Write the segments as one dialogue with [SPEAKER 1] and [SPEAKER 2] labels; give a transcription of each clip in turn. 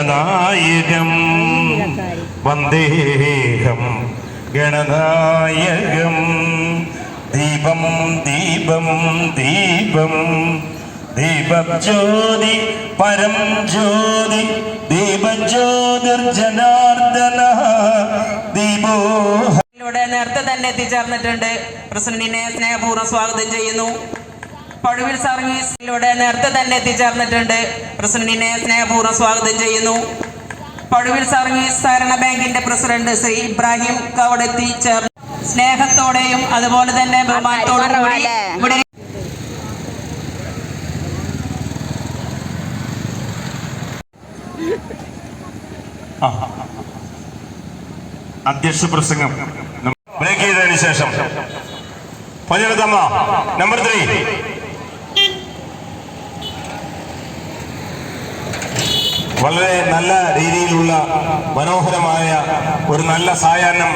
[SPEAKER 1] ഗണനായകം. വന്ദേഹം ഗണനായകം. ദീപം ദീപം ദീപം. ദീപജ്യോതി പരം ജ്യോതി. ദീപജ്യോതിർജനാർദ്ദന ദീപോ
[SPEAKER 2] നേരത്തെ തന്നെ എത്തിച്ചേർന്നിട്ടുണ്ട്. പ്രസിഡന്റിനെ സ്നേഹപൂർവം സ്വാഗതം ചെയ്യുന്നു. പഴുവിൽ സർവീസിലൂടെ നേരത്തെ തന്നെ എത്തിച്ചേർന്നിട്ടുണ്ട്. പ്രസിഡന്റിനെ സ്നേഹപൂർവം സ്വാഗതം ചെയ്യുന്നു. പഴുവിൽ സർവീസ് സഹകരണ ബാങ്കിന്റെ പ്രസിഡന്റ് ശ്രീ ഇബ്രാഹിം കവട് ചേർന്നു. സ്നേഹത്തോടെയും അതുപോലെ തന്നെ ബഹുമാനത്തോടും കൂടി ഇവിടെ.
[SPEAKER 1] അധ്യക്ഷ പ്രസംഗം. ബ്രേക്ക് ചെയ്തതിനു ശേഷം. പതിനെടുത്തമ്മ നമ്പർ ത്രീ വളരെ നല്ല രീതിയിലുള്ള മനോഹരമായ ഒരു നല്ല സായാഹ്നം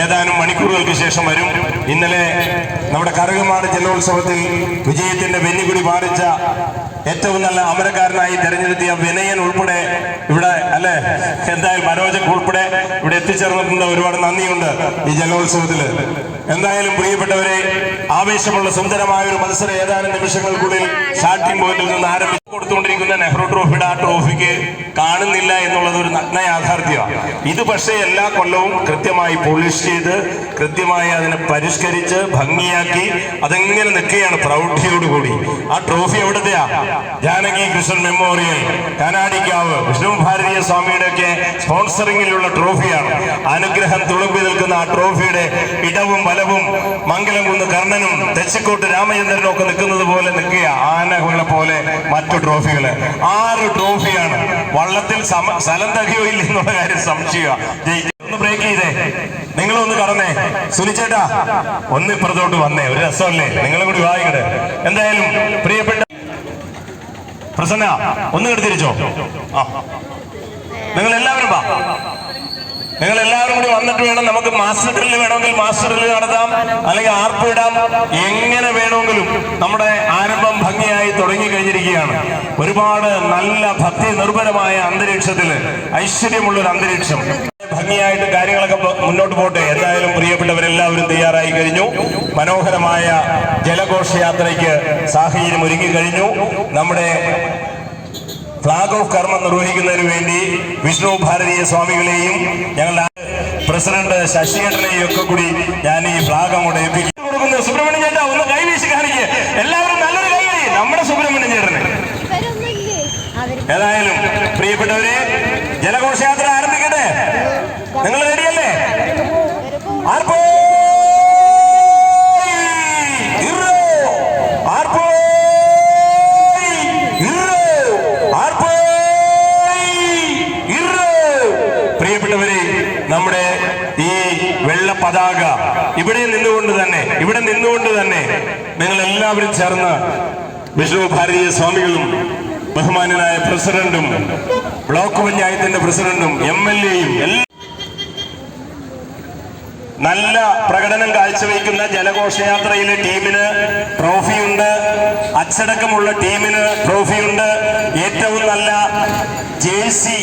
[SPEAKER 1] ഏതാനും മണിക്കൂറുകൾക്ക് ശേഷം വരും. ഇന്നലെ നമ്മുടെ കറുകമാട് ജലോത്സവത്തിൽ വിജയത്തിന്റെ വെന്നിക്കുടി പാലിച്ച ഏറ്റവും നല്ല അമരക്കാരനായി തെരഞ്ഞെടുത്തിയ വിനയൻ ഉൾപ്പെടെ ഇവിടെ അല്ലെ? എന്തായാലും മനോജൻ ഉൾപ്പെടെ ഇവിടെ എത്തിച്ചേർന്നിട്ടുണ്ട്. ഒരുപാട് നന്ദിയുണ്ട് ഈ ജലോത്സവത്തിൽ എന്തായാലും പ്രിയപ്പെട്ടവരെ ആവേശമുള്ള സുന്ദരമായ ഒരു മത്സരം ഏതാനും നിമിഷങ്ങൾക്കുള്ളിൽ സ്റ്റാർട്ടിംഗ് പോയിന്റിൽ നിന്ന് ആരംഭിച്ചു. കൊടുത്തുകൊണ്ടിരിക്കുന്ന നെഹ്റു ട്രോഫിയുടെ ആ ട്രോഫിക്ക് കാണുന്നില്ല എന്നുള്ളത് ഒരു നഗ്ന യാഥാർത്ഥ്യമാണ് ഇത് പക്ഷേ എല്ലാ കൊല്ലവും കൃത്യമായി പോളിഷ് ചെയ്ത് കൃത്യമായി അതിനെ പരിഷ്കരിച്ച് ഭംഗിയാക്കി അതെങ്ങനെ നിൽക്കുകയാണ് പ്രൗഢിയോടുകൂടി. ആ ട്രോഫി എവിടത്തെയാ? ജാനകി കൃഷ്ണൻ മെമ്മോറിയൽ കനാടിക്കാവ്. വിഷ്ണു ഭാരതീയ സ്വാമിയുടെ ഒക്കെ സ്പോൺസറിംഗിലുള്ള ട്രോഫിയാണ്. അനുഗ്രഹം തുളുമ്പി നിൽക്കുന്ന ആ ട്രോഫിയുടെ ഇടവും വലവും മംഗലം കുന്ന് കർണനും തെച്ചിക്കോട്ട് രാമചന്ദ്രനും ഒക്കെ നിൽക്കുന്നത് പോലെ നിൽക്കുക ആനകളെ പോലെ മറ്റു ട്രോഫികൾ ആറ് ട്രോഫിയാണ് വള്ളത്തിൽ സ്ഥലം തകയോ ഇല്ലെന്നുള്ള കാര്യം സംശയമാണ് ഒന്ന് ബ്രേക്ക് ചെയ്തേ. നിങ്ങളൊന്ന് കടന്നേ. സുനിച്ചേട്ടാ ഒന്ന് ഇപ്പുറത്തോട്ട് വന്നേ. ഒരു രസമല്ലേ? നിങ്ങളും കൂടി വായിക്കട്ടെ എന്തായാലും പ്രിയപ്പെട്ട പ്രസന്ന ഒന്ന് എടുത്തിരിച്ചോ ആ. നിങ്ങൾ എല്ലാവരും വാ. നിങ്ങൾ എല്ലാവരും കൂടി വന്നിട്ട് വേണം നമുക്ക് മാസ്റ്റർ ഡ്രില്ല് വേണമെങ്കിൽ മാസ്റ്റർ ഡ്രില്ല് നടത്താം. അല്ലെങ്കിൽ ആർപ്പ് ഇടാം. എങ്ങനെ വേണമെങ്കിലും നമ്മുടെ ആരംഭം ഭംഗിയായി തുടങ്ങി കഴിഞ്ഞിരിക്കുകയാണ്. ഒരുപാട് നല്ല ഭക്തി നിർഭരമായ അന്തരീക്ഷത്തിൽ ഐശ്വര്യമുള്ള ഒരു അന്തരീക്ഷം. ഭംഗിയായിട്ട് കാര്യങ്ങളൊക്കെ മുന്നോട്ട് പോട്ടെ. എന്തായാലും പ്രിയപ്പെട്ടവരെല്ലാവരും തയ്യാറായി കഴിഞ്ഞു. മനോഹരമായ ജലഘോഷയാത്രയ്ക്ക് സാഹചര്യം ഒരുങ്ങി കഴിഞ്ഞു. നമ്മുടെ ഫ്ലാഗ് ഓഫ് കർമ്മം നിർവഹിക്കുന്നതിന് വേണ്ടി വിഷ്ണു ഭാരതീയ സ്വാമികളെയും ഞങ്ങളുടെ പ്രസിഡന്റ് ശശികണ്ഠനെയും ഒക്കെ കൂടി ഞാൻ ഈ ഫ്ലാഗ് അങ്ങോട്ട് ഏൽപ്പിക്കും. ചേട്ടാ ഒന്ന് കൈവീശി കാണിക്കുക എല്ലാവരും നല്ലൊരു കൈവഴി നമ്മുടെ സുബ്രഹ്മണ്യം ചേട്ടന്
[SPEAKER 3] ഇവരൊന്നുമില്ലേ? അവർ
[SPEAKER 1] ഏതായാലും പ്രിയപ്പെട്ടവരെ ജലഘോഷയാത്ര ആരംഭിക്കട്ടെ? നിങ്ങൾ റെഡിയല്ലേ? പ്രിയപ്പെട്ടവരെ നമ്മുടെ ഈ വെള്ള പതാക ഇവിടെ നിന്നുകൊണ്ട് തന്നെ ഇവിടെ നിന്നുകൊണ്ട് തന്നെ നിങ്ങൾ എല്ലാവരും ചേർന്ന് വിഷ്ണു ഭാരതീയ സ്വാമികളും ബഹുമാനനായ പ്രസിഡന്റും ബ്ലോക്ക് പഞ്ചായത്തിന്റെ പ്രസിഡന്റും എം എൽ എയും നല്ല പ്രകടനം കാഴ്ചവെക്കുന്ന ജലഘോഷയാത്രയിലെ ടീമിന് ട്രോഫിയുണ്ട്. അച്ചടക്കമുള്ള ടീമിന് ട്രോഫിയുണ്ട്. ഏറ്റവും നല്ല ജേഴ്സി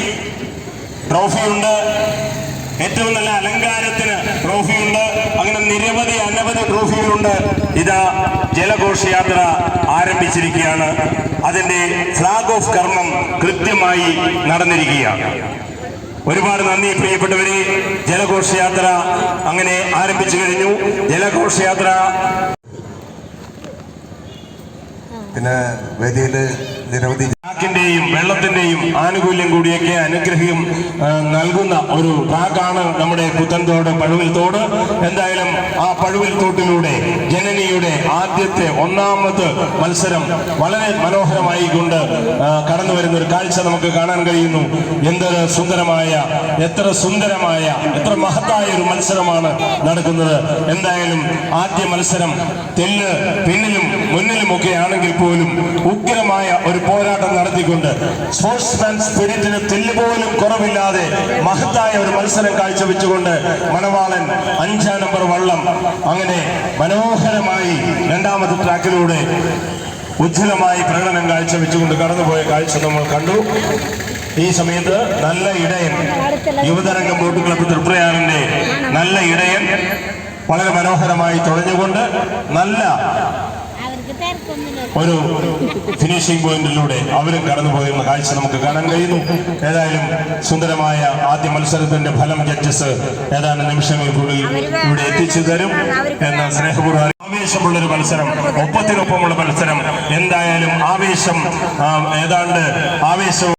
[SPEAKER 1] ട്രോഫിയുണ്ട്. ഏറ്റവും നല്ല അലങ്കാരത്തിന് ട്രോഫിയുണ്ട്. അങ്ങനെ നിരവധി അനവധി ട്രോഫികളുണ്ട്. ഇതാ ജലഘോഷയാത്ര ആരംഭിച്ചിരിക്കുകയാണ്. അതിന്റെ ഫ്ലാഗ് ഓഫ് കർമ്മം കൃത്യമായി നടന്നിരിക്കുകയാണ്. ഒരുപാട് നന്ദി പ്രിയപ്പെട്ടവരെ. ജലഘോഷയാത്ര അങ്ങനെ ആരംഭിച്ചു കഴിഞ്ഞു. ജലഘോഷയാത്ര
[SPEAKER 4] പിന്നെ വേദിയിൽ നിരവധി
[SPEAKER 1] ട്രാക്കിന്റെയും വെള്ളത്തിന്റെയും ആനുകൂല്യം കൂടിയൊക്കെ അനുഗ്രഹം നൽകുന്ന ഒരു ട്രാക്കാണ് നമ്മുടെ പുത്തൻതോട് പഴുവിൽ തോട്. എന്തായാലും ആ പഴുവിൽ തോട്ടിലൂടെ ജനനിയുടെ ആദ്യത്തെ ഒന്നാമത് മത്സരം വളരെ മനോഹരമായി കൊണ്ട് കടന്നു വരുന്ന ഒരു കാഴ്ച നമുക്ക് കാണാൻ കഴിയുന്നു. എന്തൊരു സുന്ദരമായ എത്ര സുന്ദരമായ എത്ര മഹത്തായ ഒരു മത്സരമാണ് നടക്കുന്നത്. എന്തായാലും ആദ്യ മത്സരം തെല്ല് പിന്നിലും മുന്നിലുമൊക്കെ ആണെങ്കിൽ പോലും ഉഗ്രമായ ഒരു പോരാട്ടം നടത്തിക്കൊണ്ട് സ്പോർട്സ്മാൻ സ്പിരിറ്റിന് തെല്ല് പോലും കുറവില്ലാതെ മഹത്തായ ഒരു മത്സരം കാഴ്ചവെച്ചുകൊണ്ട് മണവാളൻ അഞ്ചാം നമ്പർ വള്ളം അങ്ങനെ മനോഹരമായി രണ്ടാമത്തെ ട്രാക്കിലൂടെ ഉജ്ജ്വലമായി പ്രകടനം കാഴ്ചവെച്ചുകൊണ്ട് കടന്നുപോയ കാഴ്ച നമ്മൾ കണ്ടു. ഈ സമയത്ത് നല്ല ഇടയൻ യുവതരംഗം ബോട്ട് ക്ലബ്ബ് തൃപ്രയാറിന്റെ നല്ല ഇടയൻ വളരെ മനോഹരമായി തുഴഞ്ഞുകൊണ്ട് നല്ല ഒരു ഫിനിഷിംഗ് പോയിന്റിലൂടെ അവരും കടന്നു പോയിരുന്ന കാഴ്ച നമുക്ക് കാണാൻ കഴിയുന്നു. ഏതായാലും സുന്ദരമായ ആദ്യ മത്സരത്തിന്റെ ഫലം ജഡ്ജസ് ഏതാനും നിമിഷങ്ങൾക്കുള്ളിൽ ഇവിടെ എത്തിച്ചു തരും എന്ന സ്നേഹപൂർവം ആവേശമുള്ളൊരു മത്സരം ഒപ്പത്തിനൊപ്പമുള്ള മത്സരം. എന്തായാലും ആവേശം ഏതാണ്ട് ആവേശവും